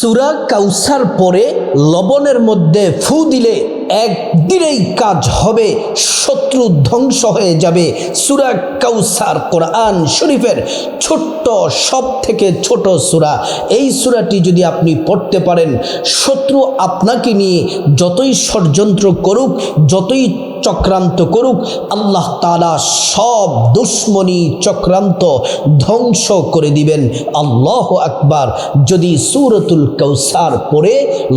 সুরা কাউসার পরে লবণের মধ্যে ফু দিলে একদিনেই কাজ হবে, শত্রু ধ্বংস হয়ে যাবে। সুরা কাউসার কোরআন শরীফের ছোট্ট সব থেকে ছোট সুরা। এই সুরাটি যদি আপনি পড়তে পারেন, শত্রু আপনাকে নিয়ে যতই ষড়যন্ত্র করুক, যতই চক্রান্ত করুক, আল্লাহ তালা সব দুশ্মনী চক্রান্ত ধ্বংস করে দিবেন। আল্লাহ আকবার। যদি সুরতুল কৌসার পরে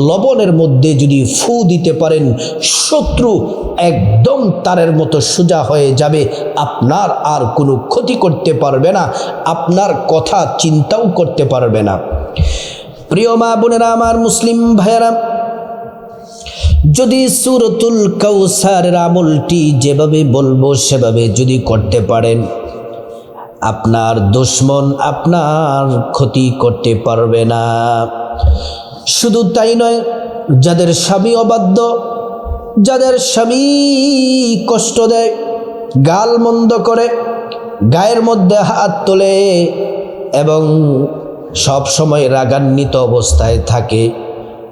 লবণের মধ্যে যদি ফু দিতে পারেন শত্রু একদম তারের মতো সোজা হয়ে যাবে। আপনার আর কোনো ক্ষতি করতে পারবে না। আপনার কথা চিন্তাও করতে পারবে না। প্রিয় মা বোনেরা, আমার মুসলিম ভাইয়েরা, যদি সুরতুল কৌসারের আমলটি যেভাবে বলব, সেভাবে যদি করতে পারেন, আপনার দুশ্মন আপনার ক্ষতি করতে পারবে না। শুধু তাই নয়, যাদের স্বামী অবাধ্য যাদের স্বামী কষ্ট দেয়, গাল মন্দ করে, গায়ের মধ্যে হাত তোলে এবং সব সময় রাগান্বিত অবস্থায় থাকে।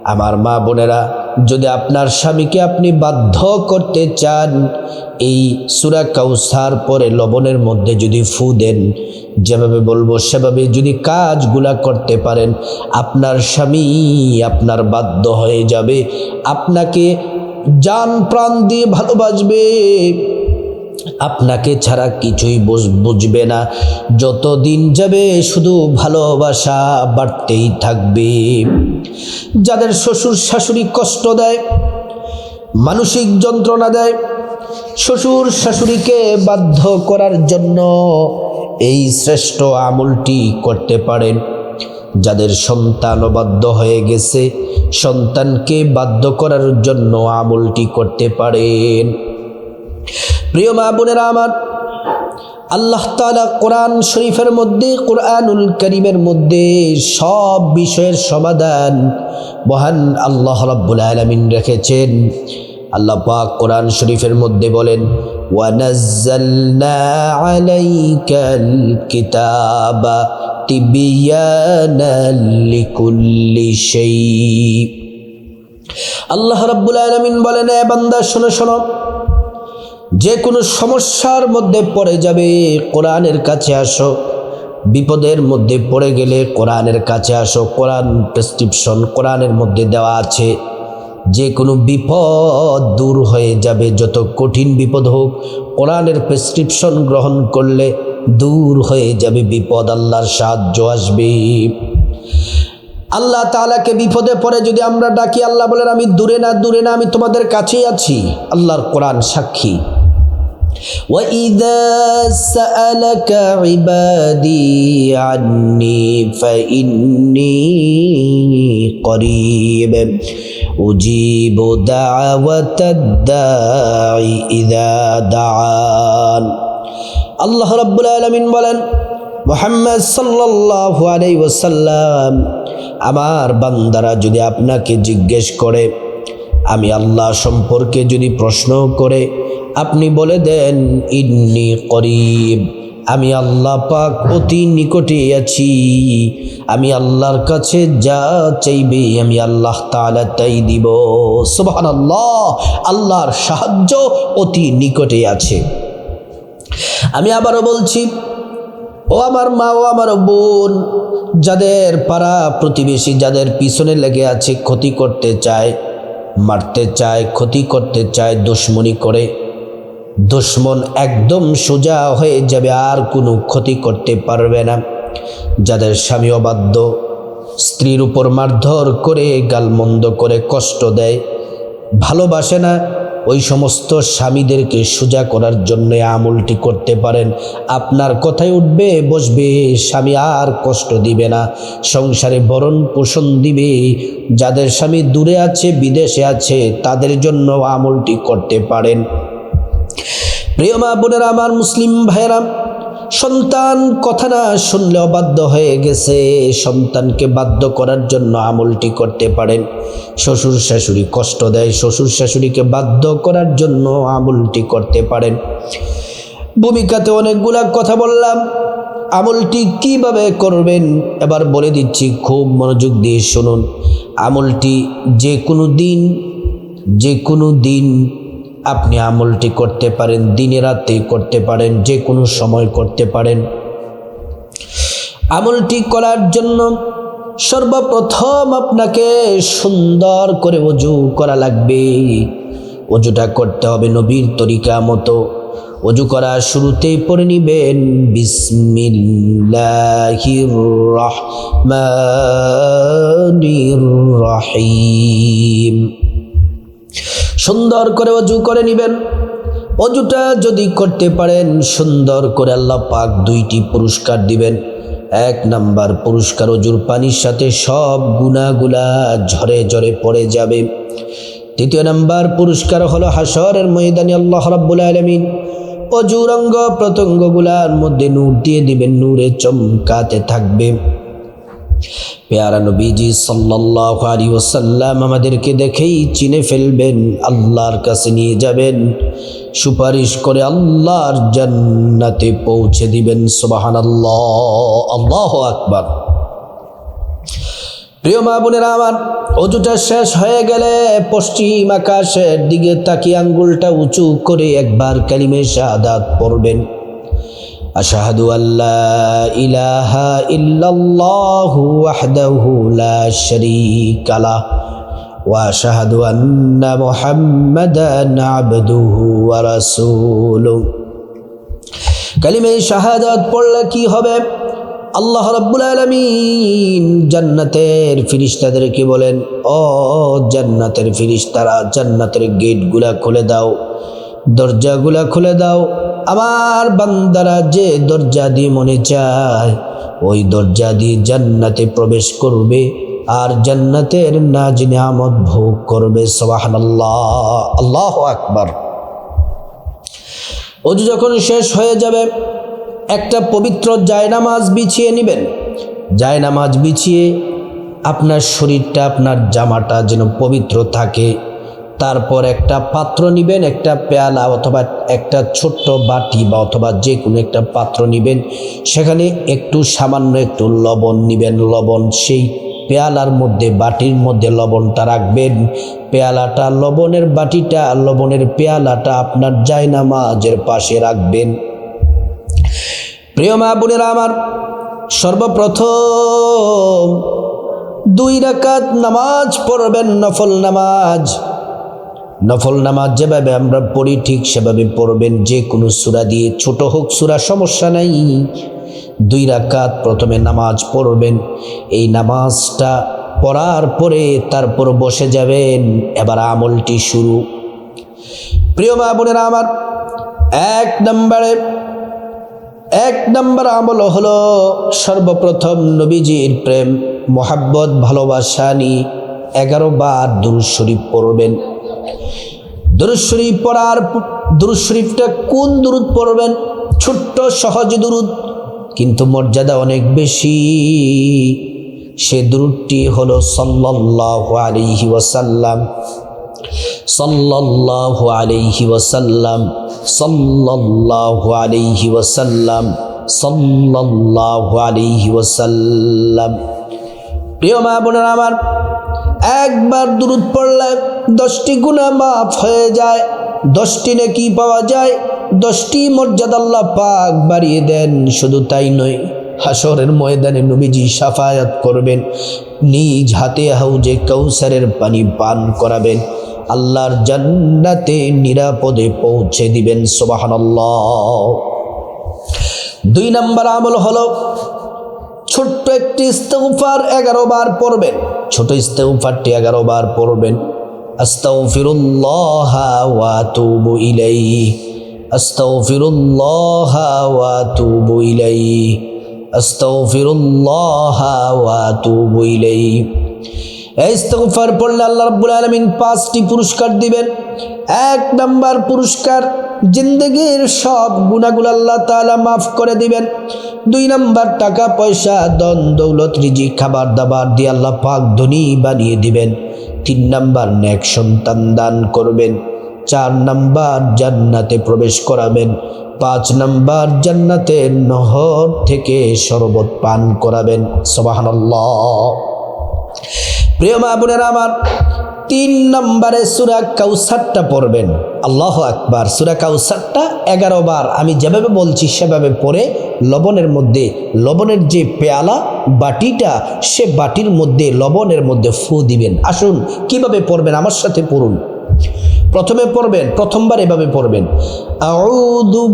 আমার মা বোনেরা, যদি আপনার স্বামীকে আপনি বাধ্য করতে চান, এই সুরা কাউসার পরে লবণের মধ্যে যদি ফু দেন, যেভাবে বলব সেভাবে যদি কাজগুলা করতে পারেন, আপনার স্বামী আপনার বাধ্য হয়ে যাবে। আপনাকে জান প্রাণ দিয়ে ভালোবাসবে। আপনাকে ছাড়া কিছুই বুঝ- বুঝবে না। যত দিন যাবে শুধু ভালোবাসা বাড়তেই থাকবে। যাদের শ্বশুর শাশুড়ি কষ্ট দেয়, মানসিক যন্ত্রণা দেয়, শ্বশুর শাশুড়িকে বাধ্য করার জন্য এই শ্রেষ্ঠ আমলটি করতে পারেন। যাদের সন্তান বাধ্য হয়ে গেছে, সন্তানকে বাধ্য করার জন্য আমলটি করতে পারেন। প্রিয় মা বোনেরা আমার, আল্লাহ তালা কোরআন শরীফের মধ্যে, কোরআনুল করিমের মধ্যে সব বিষয়ের সমাধান মহান আল্লাহ রাব্বুল আলামিন রেখেছেন। আল্লাহ পাক কোরআন শরীফের মধ্যে বলেন ওয়ানাজ্জালনা আলাইকাল কিতাবা তিবিয়ানাল লিকুল্লি শাই আল্লাহ রাব্বুল আলামিন বলেন, এ বান্দা, শোনো শোনো। যে কোনো সমস্যার মধ্যে পড়ে যাবে, কোরআনের কাছে আসো। বিপদের মধ্যে পড়ে গেলে কোরআনের কাছে আসো। কোরআন প্রেসক্রিপশন কোরআনের মধ্যে দেওয়া আছে। যে কোনো বিপদ দূর হয়ে যাবে, যত কঠিন বিপদ হোক। কোরআনের প্রেসক্রিপশন গ্রহণ করলে দূর হয়ে যাবে বিপদ আল্লাহর সাহায্য আসবে আল্লাহ তাআলাকে বিপদে পড়ে যদি আমরা ডাকি আল্লাহ বলেন আমি দূরে না দূরে না আমি তোমাদের কাছেই আছি আল্লাহর কোরআন সাক্ষী وإذا سألك عبادي عني فإني قريب أجيب دعوة الداع إذا دعان আল্লাহ রাব্বুল আলামিন বলেন, মোহাম্মদ সাল্লাল্লাহু আলাইহি ওয়াসাল্লাম, আমার বান্দারা যদি আপনাকে জিজ্ঞেস করে, আমি আল্লাহ সম্পর্কে যদি প্রশ্ন করে, আপনি বলে দেন, ইন্নি করিব, আমি আল্লাহ পাক অতি নিকটে আছি, আমি আল্লাহর কাছে যা চাইবে, আমি আল্লাহ তাআলা তাই দিব। আল্লাহ আল্লাহর সাহায্য অতি নিকটে আছে। আমি আবারও বলছি, ও আমার মা, ও আমার বোন, যাদের পাড়া প্রতিবেশী, যাদের পিছনে লেগে আছে, ক্ষতি করতে চায়, মারতে চায়, ক্ষতি করতে চায়, দুশ্মনী করে, দুশ্মন একদম সোজা হয়ে যাবে, আর কোনো ক্ষতি করতে পারবে না। যাদের স্বামী অবাধ্য, স্ত্রীর উপর মারধর করে, গালমন্দ করে কষ্ট দেয়, ভালোবাসে না ওই সমস্ত স্বামীদেরকে সোজা করার জন্য আমলটি করতে পারেন। আপনার কথায় উঠবে, বসবে, স্বামী আর কষ্ট দিবে না। সংসারে বরণ পোষণ দিবে। যাদের স্বামী দূরে আছে, বিদেশে আছে, তাদের জন্য আমলটি করতে পারেন। প্রিয় মা বোনেরা, আমার মুসলিম ভাইয়েরা সন্তান কথা না শুনলে অবাধ্য হয়ে গেছে। সন্তানকে বাধ্য করার জন্য আমলটি করতে পারেন। শ্বশুর শাশুড়ি কষ্ট দেয়, শ্বশুর শাশুড়িকে বাধ্য করার জন্য আমলটি করতে পারেন। ভূমিকাতে অনেকগুলা কথা বললাম। আমলটি কীভাবে করবেন? এবার বলে দিচ্ছি, খুব মনোযোগ দিয়ে শুনুন। আমলটি যে কোনো দিন যে কোনো দিন আপনি আমলটি করতে পারেন, দিনে রাতে করতে পারেন, যে কোনো সময় করতে পারেন। আমলটি করার জন্য সর্বপ্রথম আপনাকে সুন্দর করে অজু করা লাগবে। অজুটা করতে হবে নবীর তরিকা মতো। অজু করা শুরুতেই পড়ে নিবেন, বিসমিল্লাহির রহমানির রহিম। সুন্দর করে অজু করে নিবেন। অজুটা যদি করতে পারেন, সুন্দর করে আল্লাহ পাক দুইটি পুরস্কার দিবেন। এক নাম্বার পুরস্কার অজুর পানির সাথে সব গুণাগুলা ঝরে ঝরে পড়ে যাবে। তৃতীয় নাম্বার পুরস্কার হলো হাসরের ময়দানে আল্লাহ রাব্বুল আলামিন অজুর অঙ্গ প্রত্যঙ্গগুলার মধ্যে নূর দিয়ে দিবেন, নূরে চমকাতে থাকবে। পেয়ারা নবীজি সাল্লাল্লাহু আলাইহি ওয়াসাল্লাম আমাদেরকে দেখেই চিনে ফেলবেন, আল্লাহর কাছে নিয়ে যাবেন, সুপারিশ করে আল্লাহর জান্নাতে পৌঁছে দিবেন সোবাহান আল্লাহ আল্লাহ আকবার। প্রিয় মা বোনেরা আমার, অজুটা শেষ হয়ে গেলে পশ্চিম আকাশের দিকে তাকিয়ে আঙ্গুলটা উঁচু করে একবার কালিমে শাহাদাত পড়বেন। আশাহাদু আল্লাহ ইলাহা ইল্লাল্লাহু ওয়াহদাহু লা শারীকা লাহ ওয়া আশহাদু আন্না মুহাম্মাদান আবদুহু ওয়া রাসূলুহু। কালিমে শাহাদাত পড়লে কি হবে? আল্লাহ রাব্বুল আলামিন জান্নাতের ফিরিস্তাদেরকে বলেন, ও জান্নাতের ফিরিস্তারা, জান্নাতের গেটগুলা খুলে দাও, দরজাগুলা খুলে দাও আমার বান্দারা যে দরজা দিয়ে মনে চায়, ওই দরজা দিয়ে জান্নাতে প্রবেশ করবে আর জান্নাতের নাজ নিয়ামত ভোগ করবে। সবাহান আল্লাহ আল্লাহ আকবার। অজু যখন শেষ হয়ে যাবে, একটা পবিত্র জায়নামাজ বিছিয়ে নেবেন। জায়নামাজ বিছিয়ে আপনার শরীরটা, আপনার জামাটা যেন পবিত্র থাকে। তারপর একটা পাত্র নিবেন, একটা পেয়ালা অথবা একটা ছোট্ট বাটি বা অথবা যে কোনো একটা পাত্র নিবেন। সেখানে একটু সামান্য একটু লবণ নিবেন। লবণ সেই পেয়ালার মধ্যে, বাটির মধ্যে লবণটা রাখবেন। পেয়ালাটা, লবণের বাটিটা, লবণের পেয়ালাটা আপনার জায়নামাজের পাশে রাখবেন। প্রিয় মা বোনেরা আমার, সর্বপ্রথম দুই রাকাত নামাজ পড়বেন, নফল নামাজ। নফল নামাজ যেভাবে আমরা পড়ি, ঠিক সেভাবে পড়বেন। যে কোনো সুরা দিয়ে ছোট হোক, সুরা সমস্যা নাই। দুই রাকাত প্রথমে নামাজ পড়বেন। এই নামাজটা পড়ার পরে তারপর বসে যাবেন। এবার আমলটি শুরু। প্রিয় মা বোনেরা আমার, এক নম্বরে, এক নম্বর আমল হলো সর্বপ্রথম নবীজির প্রেম, মোহাব্বত, ভালোবাসা নিয়ে এগারো বার দুরুদ শরীফ পড়বেন। দুরুদ শরীফ পড়ার দুরুদ শরীফটা কোন দুরুদ পড়বেন? ছোট্ট, সহজ দুরুদ, কিন্তু মর্যাদা অনেক বেশি। সে দুরুদটি হলো সাল্লাল্লাহু আলাইহি ওয়াসাল্লাম। সাল্লাল্লাহু আলাইহি ওয়াসাল্লাম। সাল্লাল্লাহু আলাইহি ওয়াসাল্লাম। সাল্লাল্লাহু আলাইহি ওয়াসাল্লাম। প্রিয় মা বোনেরা আমার, একবার দুরুদ পড়লে দশটি গুণা মাফ হয়ে যায়, দশটি নেকি পাওয়া যায়, দশটি মর্যাদা আল্লাহ পাক বাড়িয়ে দেন। শুধু তাই নয় হাসরের ময়দানে নবীজি সাফায়াত করবেন, নিজ হাতে হাউজে কৌসারের পানি পান করাবেন, আল্লাহর জান্নাতে নিরাপদে পৌঁছে দিবেন, সুবহানাল্লাহ। দুই নম্বর আমল হলো, ছোট্ট একটি ইস্তেগফার এগারো বার পড়বেন, ছোট ইস্তেগফারটি এগারো বার পড়বেন। আস্তাগফিরুল্লাহ ওয়া আতুবু ইলাইহি, আস্তাগফিরুল্লাহ ওয়া আতুবু ইলাইহি, আস্তাগফিরুল্লাহ ওয়া আতুবু ইলাইহি। এই ইস্তেগফার পড়লে আল্লাহ রাব্বুল আলামিন পাঁচটি পুরস্কার দিবেন। এক নাম্বার পুরস্কার, জিন্দগির সব গুণাগুলো আল্লাহ তাআলা মাফ করে দিবেন। দুই নাম্বার, টাকা, পয়সা দন দৌলত রিজি খাবার দাবার দিয়ে আল্লাহ পাক ধনী বানিয়ে দিবেন। তিন নাম্বার নেক সন্তান দান করবেন, চার নাম্বার জান্নাতে প্রবেশ করাবেন, পাঁচ নাম্বার জান্নাতের নহর থেকে শরবত পান করাবেন। সবাহান্লাহ প্রিয় মা বোনেরা আমার, তিন নম্বরে সুরা কাউসারটা পড়বেন। আল্লাহ আকবার, সুরা কাউসারটা এগারো বার আমি যেভাবে বলছি সেভাবে পড়ে লবণের মধ্যে, লবণের যে পেয়ালা বাটিটা, সে বাটির মধ্যে, লবণের মধ্যে ফু দিবেন। আসুন, কীভাবে পড়বেন? আমার সাথে পড়ুন। প্রথমে পড়বেন, প্রথমবার এভাবে পড়বেন। আউযু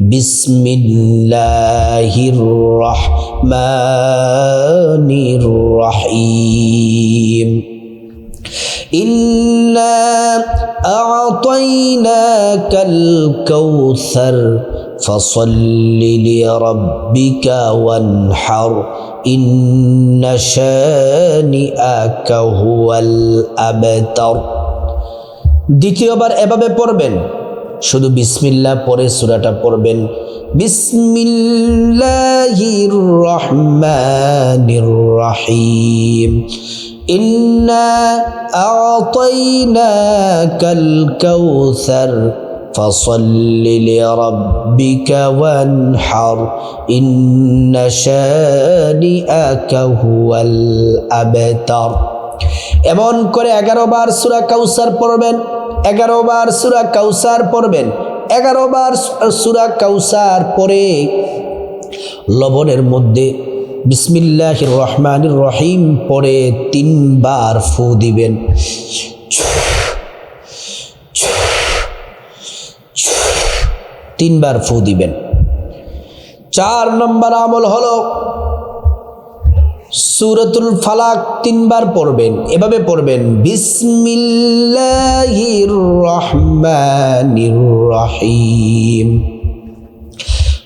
বিসমিল্লাহির রহমানির রহিম। أعطيناك الكوثر فصل لربك وانحر إن شانئك هو الأبتر দ্বিতীয়বার এভাবে পড়বেন শুধু বিসমিল্লাহ পরে সুরাটা পড়বেন বিসমিল্লাহির রহমানির রহিম ইন্না আতাইনাকাল কাউসার فصل لربك وانحر إن شانئك هو الأبتر এমন করে এগারো বার সুরা কাউসার পড়বেন এগারো বার সুরা কাউসার পড়বেন এগারো বার সুরা কাউসার পরে লবণের মধ্যে বিসমিল্লাহ রহমান রহিম পরে তিনবার ফু দিবেন। তিনবার ফু দিবেন। চার নম্বর আমল হলো সুরতুল ফালাক তিনবার পড়বেন। এভাবে পড়বেন বিসমিল্লাহির রহমানির রহিম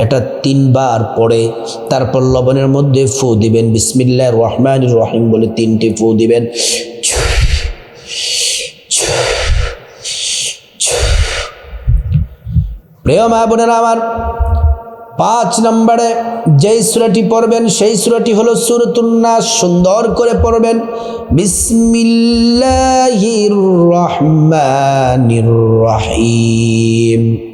এটা তিনবার পড়ে, তারপর লবণের মধ্যে ফু দিবেন। বিসমিল্লাহ রহমান রহিম বলে তিনটি ফু দিবেন। প্রিয় মা বোনেরা আমার, পাঁচ নম্বরে যেই সুরাটি পড়বেন, সেই সুরাটি হলো সুরতুন্নাস সুন্দর করে পড়বেন। বিসমিল্লাহির রহমানির রহিম।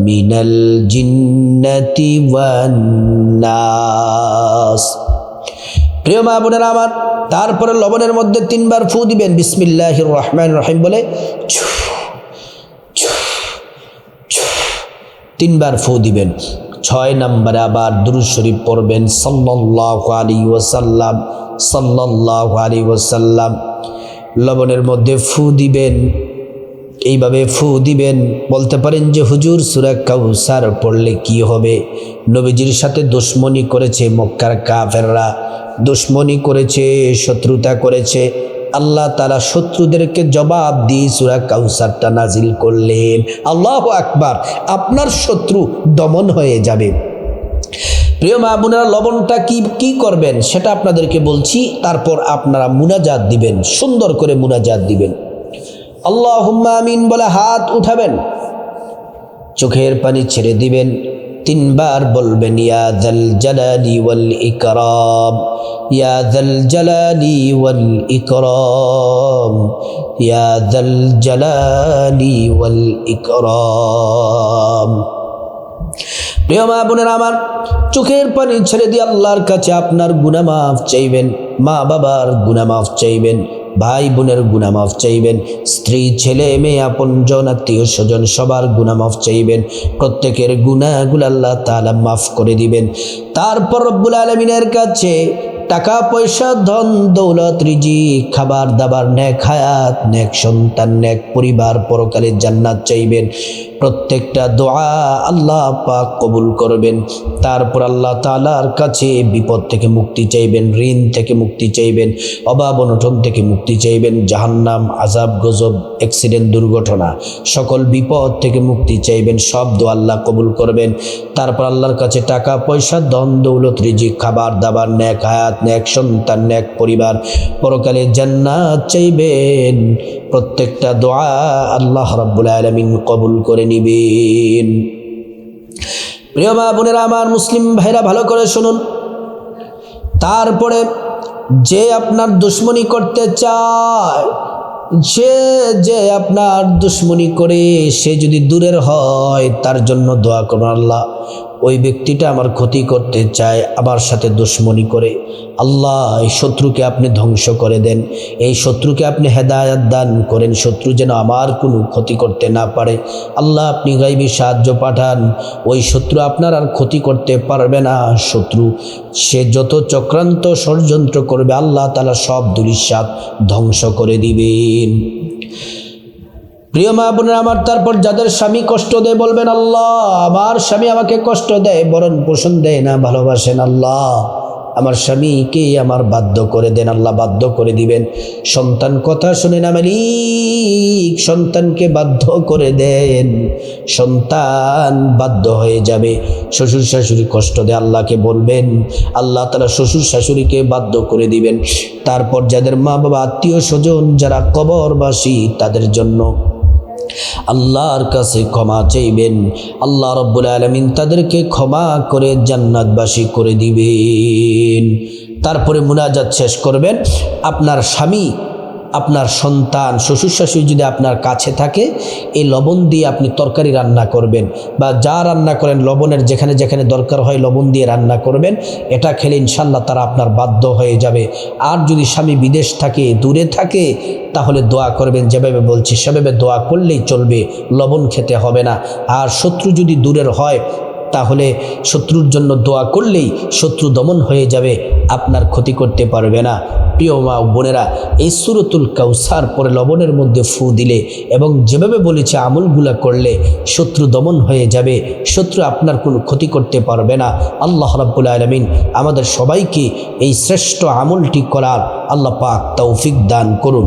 من الجنة والناس প্রিয় মা বোনেরা আমার তারপরে লবণের মধ্যে তিনবার ফু দিবেন বিসমিল্লাহ রহমান রহিম বলে তিনবার ফু দিবেন ছয় নম্বরে আবার দুরুদ শরীফ পড়বেন সাল্লাহ আলী ওসাল্লাম সাল্লাহ আলী ওসাল্লাম লবণের মধ্যে ফু দিবেন এইভাবে ফু দিবেন। বলতে পারেন যে, হুজুর, সুরা কাউসার পড়লে কি হবে? নবীজির সাথে দুশ্মনী করেছে মক্কার কাফেররা। দুশ্মনী করেছে, শত্রুতা করেছে। আল্লাহ তারা শত্রুদেরকে জবাব দিয়ে সুরা কাউসারটা নাজিল করলেন। আল্লাহ আকবার, আপনার শত্রু দমন হয়ে যাবে। প্রিয় মা বোনেরা, লবণটা কি কি করবেন? সেটা আপনাদেরকে বলছি। তারপর আপনারা মুনাজাত দিবেন, সুন্দর করে মুনাজাত দিবেন। আল্লাহ আমিন বলে হাত উঠাবেন। চোখের পানি ছেড়ে দিবেন। তিনবার বলবেন ইয়াদাল জালালি ওয়াল ইকরাম ইয়াদাল জালালি ওয়াল ইকরাম ইয়াদাল জালালি ওয়াল ইকরাম। প্রিয় মা বোনের আমার, চোখের পানি ছেড়ে দিয়ে আল্লাহর কাছে আপনার গুনামাফ চাইবেন, মা বাবার গুনামাফ চাইবেন ভাই বোনের গুনামাফ চাইবেন, স্ত্রী, ছেলে, মেয়ে আপনজন আত্মীয় স্বজন, সবার গুনামাফ চাইবেন, প্রত্যেকের গুনাহগুলো আল্লাহ তাআলা মাফ করে দিবেন। তারপর রব্বুল আলমিনের কাছে টাকা, পয়সা, ধন, দৌলত রিজি খাবার দাবার নেক হায়াত ন্যাক সন্তান ন্যাক পরিবার পরকালে জান্নাত চাইবেন। প্রত্যেকটা দোয়া আল্লাহ পাক কবুল করবেন। তারপর আল্লাহ তালার কাছে বিপদ থেকে মুক্তি চাইবেন, ঋণ থেকে মুক্তি চাইবেন, অভাব অনটন থেকে মুক্তি চাইবেন, জাহান্নাম আজাব গজব, অ্যাক্সিডেন্ট, দুর্ঘটনা, সকল বিপদ থেকে মুক্তি চাইবেন, সব দোয়া আল্লাহ কবুল করবেন। তারপর আল্লাহর কাছে টাকা, পয়সা, ধন, দৌলত, রিজিক, খাবার, দাবার ন্যাক হায়াত ন্যাক সন্তান ন্যাক পরিবার, পরকালে জান্নাত চাইবেন। প্রত্যেকটা দোয়া আল্লাহ রাব্বুল আলামিন কবুল করে নিবেন প্রিয় মা বোনেরা, আমার মুসলিম ভাইরা, ভালো করে শুনুন। তারপরে যে আপনার দুশ্মনী করতে চায় যে যে আপনার দুশ্মনী করে সে যদি দূরের হয়, তার জন্য দোয়া করুন আল্লাহ। ওই ব্যক্তিটা আমার ক্ষতি করতে চায় আমার সাথে দুশ্মনী করে। আল্লাহ, এই শত্রুকে আপনি ধ্বংস করে দেন। এই শত্রুকে আপনি হেদায়াত দান করেন। শত্রু যেন আমার কোনো ক্ষতি করতে না পারে। আল্লাহ, আপনি গাইবি সাহায্য পাঠান। ওই শত্রু আপনার আর ক্ষতি করতে পারবে না। শত্রু, সে যত চক্রান্ত ষড়যন্ত্র করবে, আল্লাহ তালা সব দুলিশাত ধ্বংস করে দিবেন। প্রিয় মা বোনেরা আমার, তারপর যাদের স্বামী কষ্ট দেয় বলবেন, আল্লাহ, আমার স্বামী আমাকে কষ্ট দেয়। বরণ পোষণ দেয় না, ভালোবাসেন আল্লাহ। আমার স্বামীকে আমার বাধ্য করে দেন, আল্লাহ বাধ্য করে দিবেন। সন্তান কথা শুনে না মালিক, সন্তানকে বাধ্য করে দেন। সন্তান বাধ্য হয়ে যাবে। শ্বশুর শাশুড়ি কষ্ট দেয়, আল্লাহকে বলবেন। আল্লাহ তারা শ্বশুর শাশুড়িকে বাধ্য করে দিবেন। তারপর যাদের মা বাবা আত্মীয় স্বজন যারা কবরবাসী, তাদের জন্য আল্লাহর কাছে ক্ষমা চাইবেন। আল্লাহ রব্বুল আলমিন তাদেরকে ক্ষমা করে জান্নাতবাসী করে দিবেন। তারপরে মুনাজাত শেষ করবেন। আপনার স্বামী আপনার সন্তান, শ্বশুর শাশুড়ি যদি আপনার কাছে থাকে, এই লবণ দিয়ে আপনি তরকারি রান্না করবেন বা যা রান্না করেন লবণের যেখানে যেখানে দরকার হয় লবণ দিয়ে রান্না করবেন, এটা খেলে ইনশাল্লাহ তারা আপনার বাধ্য হয়ে যাবে। আর যদি স্বামী বিদেশ থাকে, দূরে থাকে, তাহলে দোয়া করবেন। যেভাবে বলছি, সেভাবে দোয়া করলেই চলবে, লবণ খেতে হবে না। আর শত্রু যদি দূরের হয় তাহলে শত্রুর জন্য দোয়া করলেই শত্রু দমন হয়ে যাবে, আপনার ক্ষতি করতে পারবে না। প্রিয় মা বোনেরা, এই সুরতুল কাউসার পরে লবণের মধ্যে ফু দিলে এবং যেভাবে বলেছে আমলগুলা করলে শত্রু দমন হয়ে যাবে, শত্রু আপনার কোনো ক্ষতি করতে পারবে না। আল্লাহ রাব্বুল আলমিন আমাদের সবাইকে এই শ্রেষ্ঠ আমলটি করার আল্লাহ পাক তৌফিক দান করুন।